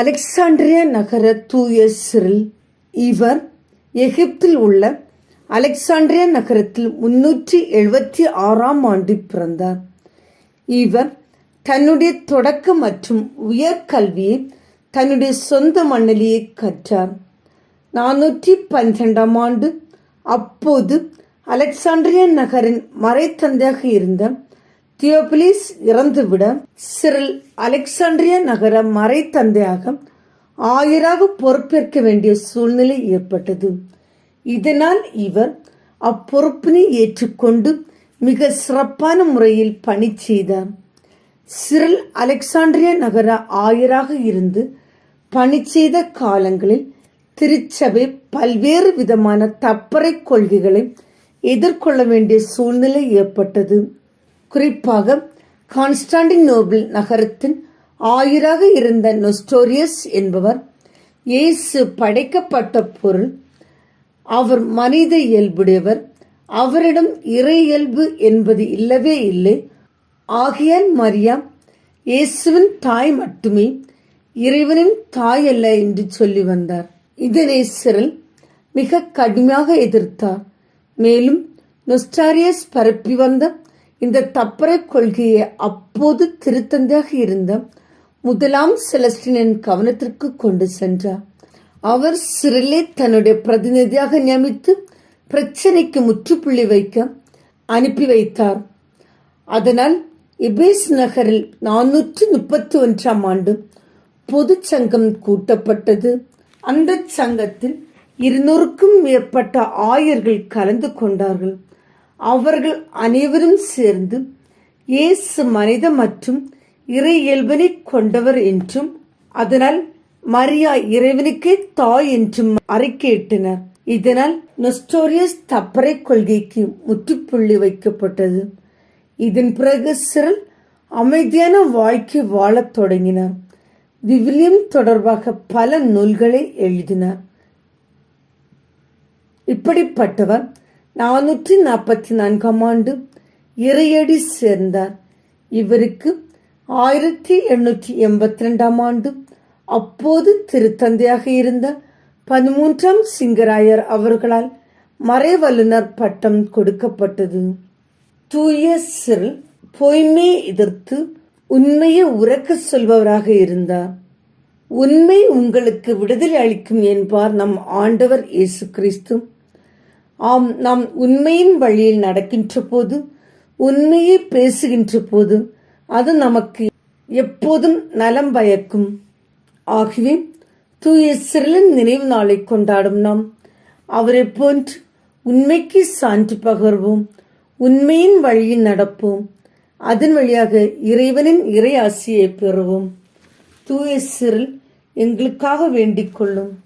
Alexandria நகர தூய Cyril இவர் எகிப்தில் உள்ள அலெக்சாண்ட்ரியா நகரத்தில் முன்னூற்றி எழுபத்தி ஆறாம் ஆண்டு பிறந்தார். இவர் தன்னுடைய தொடக்க மற்றும் உயர்கல்வியை தன்னுடைய சொந்த மண்ணிலேயே கற்றார். நானூற்றி பன்னிரெண்டாம் ஆண்டு அப்போது அலெக்சாண்ட்ரியா நகரின் மறைத்தந்தையாக இருந்த தியோபிலிஸ் இறந்துவிட சிறில் அலெக்சாண்ட்ரிய நகர மறைத்தந்தையாக ஆயராக பொறுப்பேற்க வேண்டிய சூழ்நிலை ஏற்பட்டது. இதனால் இவர் அப்பொறுப்பினை ஏற்றுக்கொண்டு மிக சிறப்பான முறையில் பணி செய்தார். சிறில் அலெக்சாண்ட்ரிய நகர ஆயராக இருந்து பணி செய்த காலங்களில் திருச்சபை பல்வேறு விதமான தப்பறை கொள்கைகளை எதிர்கொள்ள வேண்டிய சூழ்நிலை ஏற்பட்டது. குறிப்பாக கான்ஸ்டாண்டினோபிள் நகரத்தின் ஆயிராக இருந்த நொஸ்டோரியஸ் என்பவர் இயேசு படைக்கப்பட்ட பொருள். அவர் மனித இயல்புடையவர். அவரிடம் இறை இயல்பு என்பது இல்லவே இல்லை. ஆகையால் மரியா இயேசுவின் தாய் மட்டுமே இறைவனின் தாய் அல்ல என்று சொல்லி வந்தார். இதனை சிறில் மிக கடுமையாக எதிர்த்தார். மேலும் நொஸ்டாரியஸ் பரப்பி வந்த இந்த தப்பறை கொள்கையை அப்போது திருத்தந்தையாக இருந்த முதலாம் செலஸ்டினின் கவனத்திற்கு கொண்டு சென்றார். அவர் சிறிலே தன்னுடைய பிரதிநிதியாக நியமித்து பிரச்சனைக்கு முற்றுப்புள்ளி வைக்க அனுப்பி வைத்தார். அதனால் இபேஸ் நகரில் நானூற்றி முப்பத்தி ஒன்றாம் ஆண்டு பொது சங்கம் கூட்டப்பட்டது. அந்த சங்கத்தில் இருநூறுக்கும் மேற்பட்ட ஆயர்கள் கலந்து கொண்டார்கள். அவர்கள் அனைவரும் சேர்ந்து இயேசு மனித மற்றும் இறை இயல்பனை கொண்டவர் என்றும் அதனால் மரியா இறைவனுக்கே தாய் என்றும் அறிக்கையிட்டனர். இதனால் நொஸ்டோரியஸ் தப்பறை கொள்கைக்கு முற்றுப்புள்ளி வைக்கப்பட்டது. இதன் பிறகு சிறல் அமைதியான வாழ்க்கை வாழத் தொடங்கினார். விவிலியம் தொடர்பாக பல நூல்களை எழுதினார். இப்படிப்பட்டவர் நானூற்றி நாற்பத்தி நான்காம் ஆண்டு இறையடி சேர்ந்தார். இவருக்கு ஆயிரத்தி எண்ணூற்றி எண்பத்தி ரெண்டாம் ஆண்டு அப்போது திருத்தந்தையாக இருந்த பதிமூன்றாம் சிங்கராயர் அவர்களால் மறைவல்லுனர் பட்டம் கொடுக்கப்பட்டது. தூய சிறு பொய்மையை எதிர்த்து உண்மையை உறக்க சொல்பவராக இருந்தார். உண்மை உங்களுக்கு விடுதலை அளிக்கும் என்பார் நம் ஆண்டவர் இயேசு கிறிஸ்து. ஆம் நாம் உண்மையின் வழியில் நடக்கின்ற போது உண்மையை பேசுகின்ற போது அது நமக்கு எப்போதும் நலம் பயக்கும். ஆகவே தூய சிறிலின் நினைவு நாளை கொண்டாடும் நாம். அவரை போன்று உண்மைக்கு சான்று பகர்வோம். உண்மையின் வழியில் நடப்போம். அதன் வழியாக இறைவனின் இறை ஆசியை பெறுவோம். தூய சிறில் எங்களுக்காக வேண்டிக் கொள்ளும்.